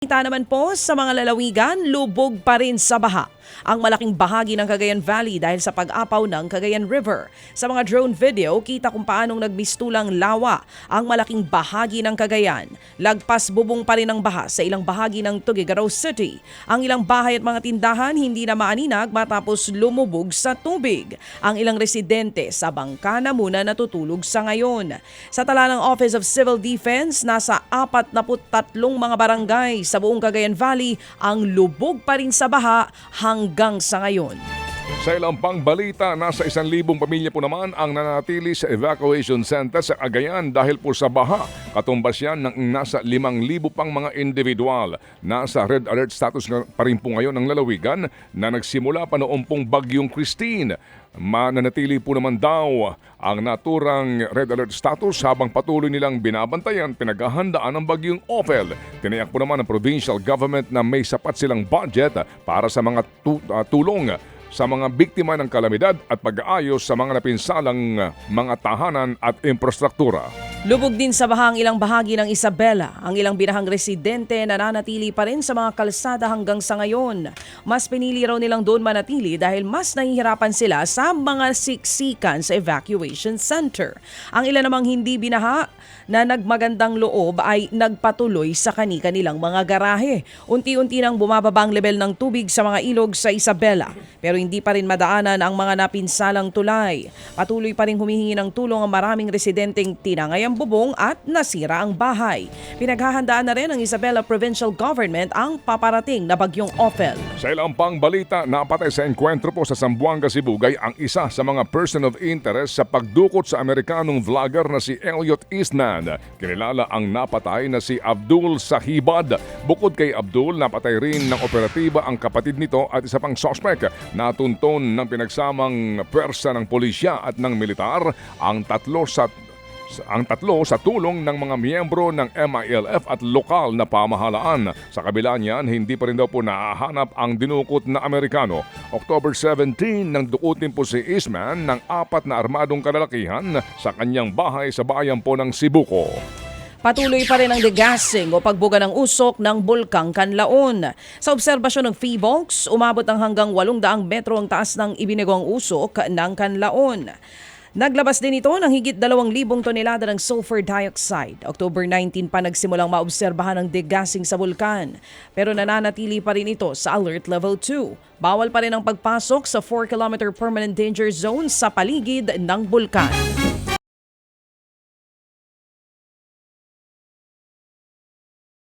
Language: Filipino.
Kita naman po sa mga lalawigan, lubog pa rin sa baha ang malaking bahagi ng Cagayan Valley dahil sa pag-apaw ng Cagayan River. Sa mga drone video, kita kung paanong nagmistulang lawa ang malaking bahagi ng Cagayan. Lagpas bubong pa rin ang baha sa ilang bahagi ng Tuguegarao City. Ang ilang bahay at mga tindahan hindi na maaninag matapos lumubog sa tubig. Ang ilang residente sa bangka na muna natutulog sa ngayon. Sa tala ng Office of Civil Defense, nasa 43 mga barangay sa buong Cagayan Valley ang lubog pa rin sa baha hanggang sa ngayon. Sa ilang pang balita, nasa isang libong pamilya po naman ang nanatili sa evacuation center sa Cagayan dahil po sa baha. Katumbas yan ng nasa limang libo pang mga individual. Nasa red alert status pa rin po ngayon ang lalawigan na nagsimula pa noong pong bagyong Christine. Mananatili po naman daw ang naturang red alert status habang patuloy nilang binabantayan pinaghahandaan ng bagyong Ophel. Tinayak po naman ng provincial government na may sapat silang budget para sa mga tu- ah, tulong sa mga biktima ng kalamidad at pag-aayos sa mga napinsalang uh, mga tahanan at infrastruktura. Lubog din sa baha ang ilang bahagi ng Isabela. Ang ilang binahang residente nananatili pa rin sa mga kalsada hanggang sa ngayon. Mas pinili raw nilang doon manatili dahil mas nahihirapan sila sa mga siksikan sa evacuation center. Ang ilan namang hindi binaha na nagmagandang loob ay nagpatuloy sa kani-kanilang mga garahe. Unti-unti nang bumababa ang level ng tubig sa mga ilog sa Isabela pero hindi pa rin madaanan ang mga napinsalang tulay. Patuloy pa rin humihingi ng tulong ang maraming residenteng tinangay ang bubong at nasira ang bahay. Pinaghahandaan na rin ng Isabela Provincial Government ang paparating na bagyong Ophel. Sa ilang pang balita, napatay sa enkwentro po sa Zamboanga, Sibugay ang isa sa mga person of interest sa pagdukot sa Amerikanong vlogger na si Elliot Eastman. Kinilala ang napatay na si Abdul Sahibad. Bukod kay Abdul, napatay rin ng operatiba ang kapatid nito at isa pang sospek na tunton ng pinagsamang pwersa ng pulisya at ng militar ang tatlo sa ang tatlo sa tulong ng mga miyembro ng MILF at lokal na pamahalaan. Sa kabila niyan, hindi pa rin daw po naahanap ang dinukot na Amerikano. October 17 nang dukutin po si Isman ng apat na armadong kalalakihan sa kanyang bahay sa bayan po ng Sibuko. Patuloy pa rin ang degassing o pagbuga ng usok ng Bulkang Kanlaon. Sa obserbasyon ng Feebox, umabot ng hanggang 800 metro ang taas ng ibinigong usok ng Kanlaon. Naglabas din ito ng higit 2,000 tonelada ng sulfur dioxide. October 19 pa nagsimulang maobserbahan ang degassing sa bulkan. Pero nananatili pa rin ito sa Alert Level 2. Bawal pa rin ang pagpasok sa 4-kilometer permanent danger zone sa paligid ng bulkan.